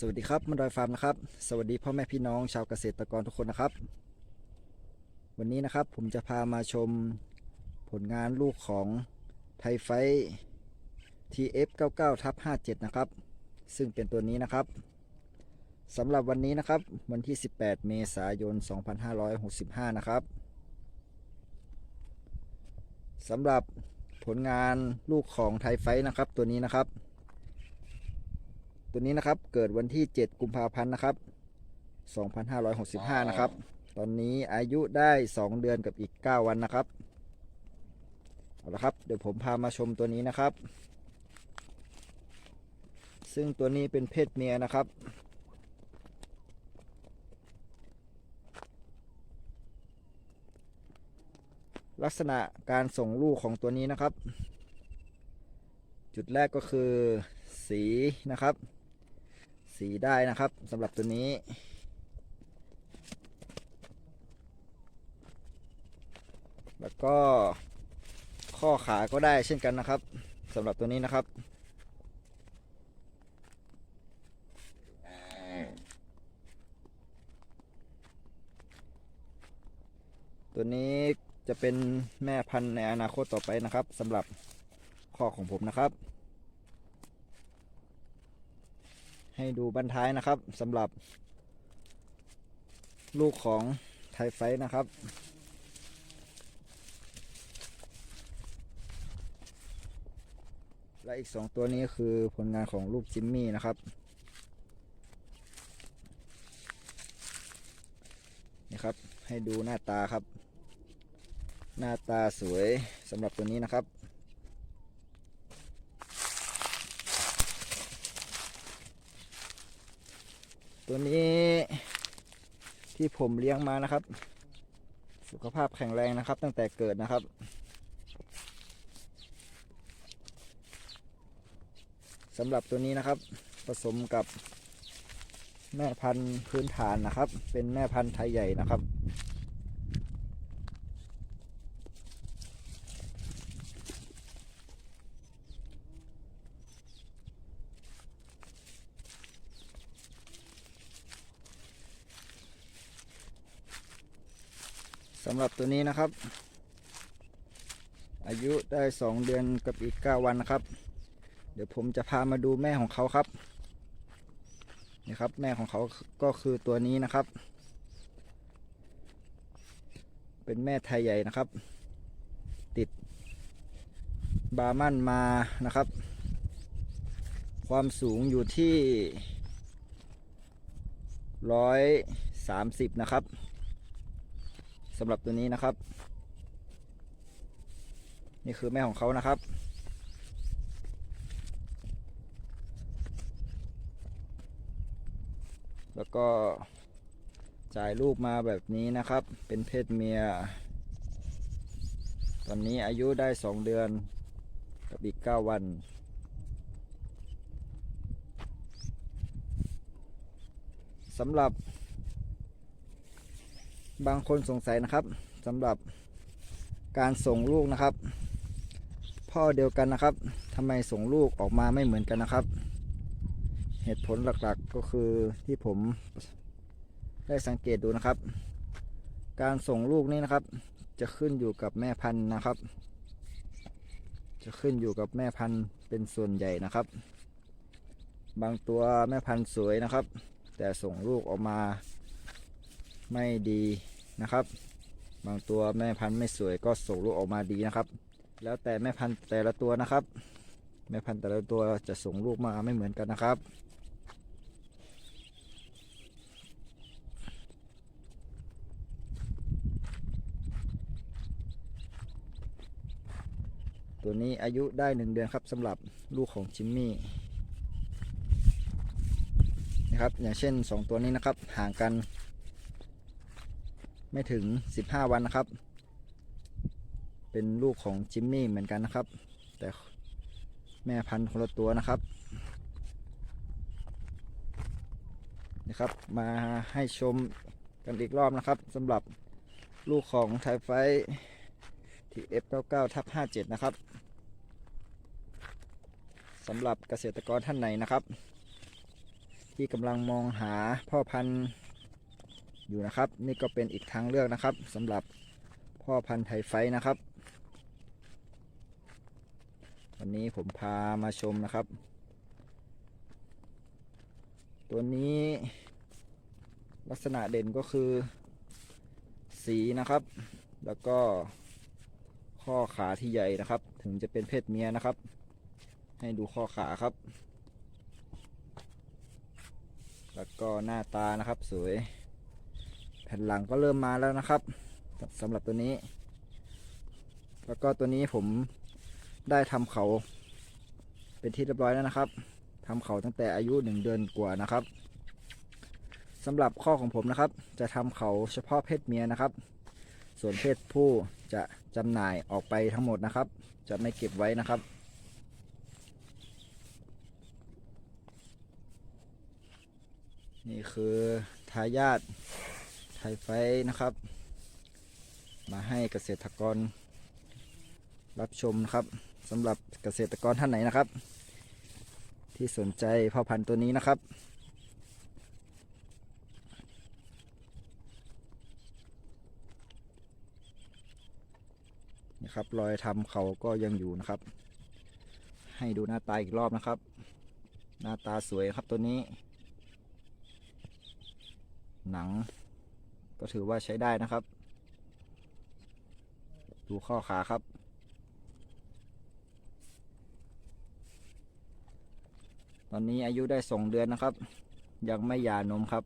สวัสดีครับมันดอยฟาร์มนะครับ สวัสดีพ่อแม่พี่น้องชาวเกษตรกรทุกคนนะครับ วันนี้นะครับผมจะพามาชมผลงานลูกของไทไฟ TF99 ทับ57 นะครับ ซึ่งเป็นตัวนี้นะครับสำหรับวันนี้นะครับ วันที่ 18 เมษายน 2565 นะครับสำหรับผลงานลูกของไทไฟนะครับตัวนี้นะครับ ตัวนี้นะครับเกิดวันที่ 7 กุมภาพันธ์นะครับ 2565 นะครับ ตอนนี้อายุได้ 2 เดือนกับอีก 9 วันนะครับเอาละครับเดี๋ยวผมพามาชมตัวนี้นะครับ ซึ่งตัวนี้เป็นเพศเมียนะครับ ลักษณะการส่งลูกของตัวนี้นะครับ จุดแรกก็คือสีนะครับ สีได้นะครับสำหรับตัวนี้ แล้วก็ข้อขาก็ได้เช่นกันนะครับสำหรับตัวนี้นะครับ ตัวนี้จะเป็นแม่พันธุ์ในอนาคตต่อไปนะครับสำหรับข้อของผมนะครับ ให้ดูบันท้ายนะครับสำหรับลูกของไทไฟท์นะครับ และอีกสองตัวนี้คือผลงานของลูกจิมมี่นะครับนี่ครับให้ดูหน้าตาครับ หน้าตาสวยสำหรับตัวนี้นะครับ ตัวนี้ ที่ผมเลี้ยงมานะครับ สุขภาพแข็งแรงนะครับ ตั้งแต่เกิดนะครับ สำหรับตัวนี้นะครับ ผสมกับแม่พันธุ์พื้นฐานนะครับ เป็นแม่พันธุ์ไทยใหญ่นะครับ สำหรับตัวนี้นะครับ อายุได้ 2 เดือนกับอีก 9 วันนะครับ เดี๋ยวผมจะพามาดูแม่ของเขาครับนี่ครับ แม่ของเขาก็คือตัวนี้นะครับ เป็นแม่ไทยใหญ่นะครับ ติดบามันมานะครับ ความสูงอยู่ที่ร้อยสามสิบนะครับ สำหรับตัวนี้นะครับ นี่คือแม่ของเขานะครับ แล้วก็จ่ายลูกมาแบบนี้นะครับ เป็นเพศเมีย ตอนนี้อายุได้ 2 เดือนกับอีก 9 วันสำหรับ บางคนสงสัยนะครับสำหรับการส่งลูกนะครับ พ่อเดียวกันนะครับทำไมส่งลูกออกมาไม่เหมือนกันนะครับ เหตุผลหลักๆก็คือที่ผมได้สังเกตดูนะครับ การส่งลูกนี่นะครับ จะขึ้นอยู่กับแม่พันธุ์นะครับ จะขึ้นอยู่กับแม่พันธุ์เป็นส่วนใหญ่นะครับ บางตัวแม่พันธุ์สวยนะครับ แต่ส่งลูกออกมา ไม่ดีนะครับ บางตัวแม่พันธุ์ไม่สวยก็ส่งลูกออกมาดีนะครับ แล้วแต่แม่พันธุ์แต่ละตัวนะครับ แม่พันธุ์แต่ละตัวจะส่งลูกมาไม่เหมือนกันนะครับตัวนี้อายุได้หนึ่งเดือนครับสำหรับลูกของจิมมี่นะครับอย่างเช่น 2 ตัวนี้นะครับห่างกัน ไม่ถึง 15 วันนะครับ เป็นลูกของจิมมี่เหมือนกันนะครับ แต่แม่พันธุ์คนละตัวนะครับนะครับ มาให้ชมกันอีกรอบนะครับสำหรับลูกของไทไฟที่ F99 ทับ57นะครับสำหรับเกษตรกรท่านไหนนะครับ ที่กำลังมองหาพ่อพันธุ์ อยู่นะครับ นี่ก็เป็นอีกทางเลือกนะครับสำหรับพ่อพันธุ์ไทยไฟนะครับ วันนี้ผมพามาชมนะครับ ตัวนี้ลักษณะเด่นก็คือสีนะครับ แล้วก็ข้อขาที่ใหญ่นะครับ ถึงจะเป็นเพศเมียนะครับ ให้ดูข้อขาครับ แล้วก็หน้าตานะครับสวย แผ่นหลังก็เริ่มมาแล้วนะครับสำหรับตัวนี้ แล้วก็ตัวนี้ผมได้ทำเขา เป็นที่เรียบร้อยแล้วนะครับทำเขาตั้งแต่อายุหนึ่งเดือนกว่านะครับสำหรับข้อของผมนะครับ จะทำเขาเฉพาะเพศเมียนะครับ ส่วนเพศผู้จะจำหน่ายออกไปทั้งหมดนะครับ จะไม่เก็บไว้นะครับนี่คือทายาท ไทยไฟนะครับ มาให้เกษตรกร รับชมนะครับสำหรับเกษตรกรท่านไหนนะครับ ที่สนใจพ่อพันธุ์ตัวนี้นะครับนี่ครับรอยทำเขาก็ยังอยู่นะครับ ให้ดูหน้าตาอีกรอบนะครับ หน้าตาสวยครับตัวนี้ หนัง ก็ถือว่าใช้ได้นะครับ ดูข้อขาครับ ตอนนี้อายุได้สองเดือนนะครับ ยังไม่หย่านมครับ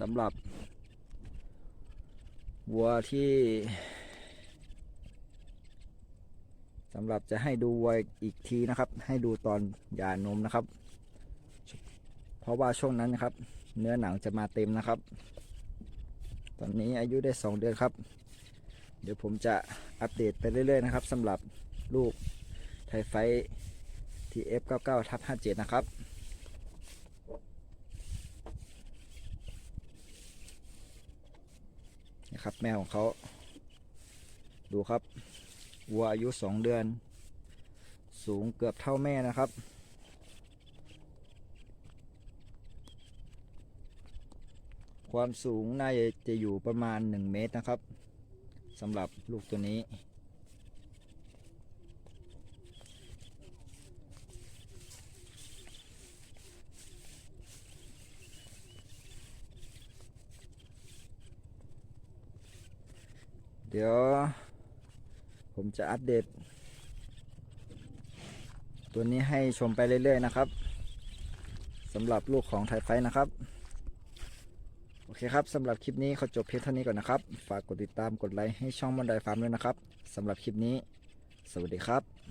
สำหรับวัวที่สำหรับจะให้ดูวัวอีกทีนะครับ ให้ดูตอนหย่านมนะครับ เพราะว่าช่วงนั้นนะครับ เนื้อหนังจะมาเต็มนะครับ ตอนนี้อายุได้ 2 เดือนครับ เดี๋ยวผมจะอัปเดตไปเรื่อยๆนะครับสำหรับลูกไทยไฟที F99 ทับ57นะครับนะครับแม่ของเขาดูครับวัวอายุ 2 เดือน สูงเกือบเท่าแม่นะครับ ความสูงน่าจะอยู่ประมาณ 1 เมตรนะครับสำหรับลูกตัวนี้ เดี๋ยว ผมจะอัปเดต ตัวนี้ให้ชมไปเรื่อย ๆ นะครับสำหรับลูกของไทยไฟท์นะครับ อเคครับสำหรับคลิปนี้ขอจบเพียงเท่านี้ก่อนนะครับ ฝากกดติดตามกดไลค์ให้ช่องบันไดฟาร์มด้วยนะครับสำหรับคลิปนี้ สวัสดีครับ